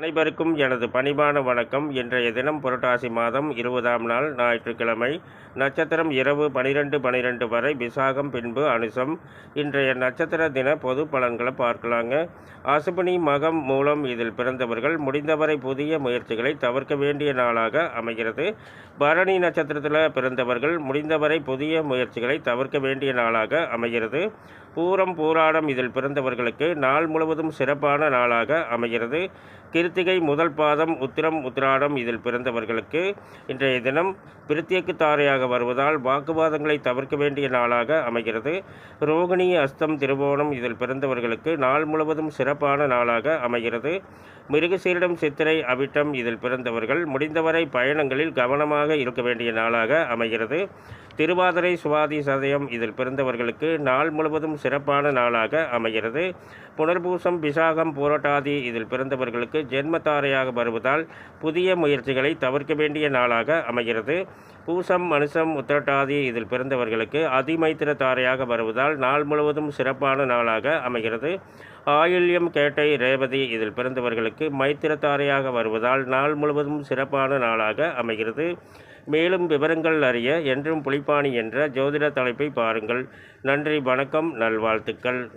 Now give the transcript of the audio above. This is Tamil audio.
அனைவருக்கும் எனது பணிவான வணக்கம். இன்றைய தினம் புரட்டாசி மாதம் இருபதாம் நாள் ஞாயிற்றுக்கிழமை நட்சத்திரம் இரவு பனிரெண்டு பனிரெண்டு வரை விசாகம் பின்பு அனுசம். இன்றைய நட்சத்திர தின பொது பலன்களை பார்க்கலாங்க. அசுபனி மகம் மூலம் இதில் பிறந்தவர்கள் முடிந்தவரை புதிய முயற்சிகளை தவிர்க்க வேண்டிய நாளாக அமைகிறது. பரணி நட்சத்திரத்தில் பிறந்தவர்கள் முடிந்தவரை புதிய முயற்சிகளை தவிர்க்க வேண்டிய நாளாக அமைகிறது. பூரம் பூராடம் இதில் பிறந்தவர்களுக்கு நாள் முழுவதும் சிறப்பான நாளாக அமைகிறது. கிருத்திகை முதல் பாதம் உத்திரம் உத்திராடம் இதில் பிறந்தவர்களுக்கு இன்றைய தினம் பிரித்தியக்கு தாரையாக வருவதால் வாக்குவாதங்களை தவிர்க்க வேண்டிய நாளாக அமைகிறது. ரோகிணி அஸ்தம் திருவோணம் இதில் பிறந்தவர்களுக்கு நாள் முழுவதும் சிறப்பான நாளாக அமைகிறது. மிருகசீரிடம் சித்திரை அவிட்டம் இதில் பிறந்தவர்கள் முடிந்தவரை பயணங்களில் கவனமாக இருக்க வேண்டிய நாளாக அமைகிறது. திருவாதிரை சுவாதி சதயம் இதில் பிறந்தவர்களுக்கு நாள் முழுவதும் சிறப்பான நாளாக அமைகிறது. புனர்பூசம் விசாகம் போராட்டாதி இதில் பிறந்தவர்களுக்கு ஜென்மத்தாரையாக வருவதால் புதிய முயற்சிகளை தவிர்க்க வேண்டிய நாளாக அமைகிறது. பூசம் மனுஷம் உத்திரட்டாதி இதில் பிறந்தவர்களுக்கு அதிமைத்திர தாரையாக வருவதால் நாள் முழுவதும் சிறப்பான நாளாக அமைகிறது. ஆயில்யம் கேட்டை ரேவதி இதில் பிறந்தவர்களுக்கு மைத்திர தாரையாக வருவதால் நாள் முழுவதும் சிறப்பான நாளாக அமைகிறது. மேலும் விவரங்கள் அறிய என்றும் புலிப்பாணி என்ற ஜோதிட தலைப்பை பாருங்கள். நன்றி வணக்கம் நல்வாழ்த்துக்கள்.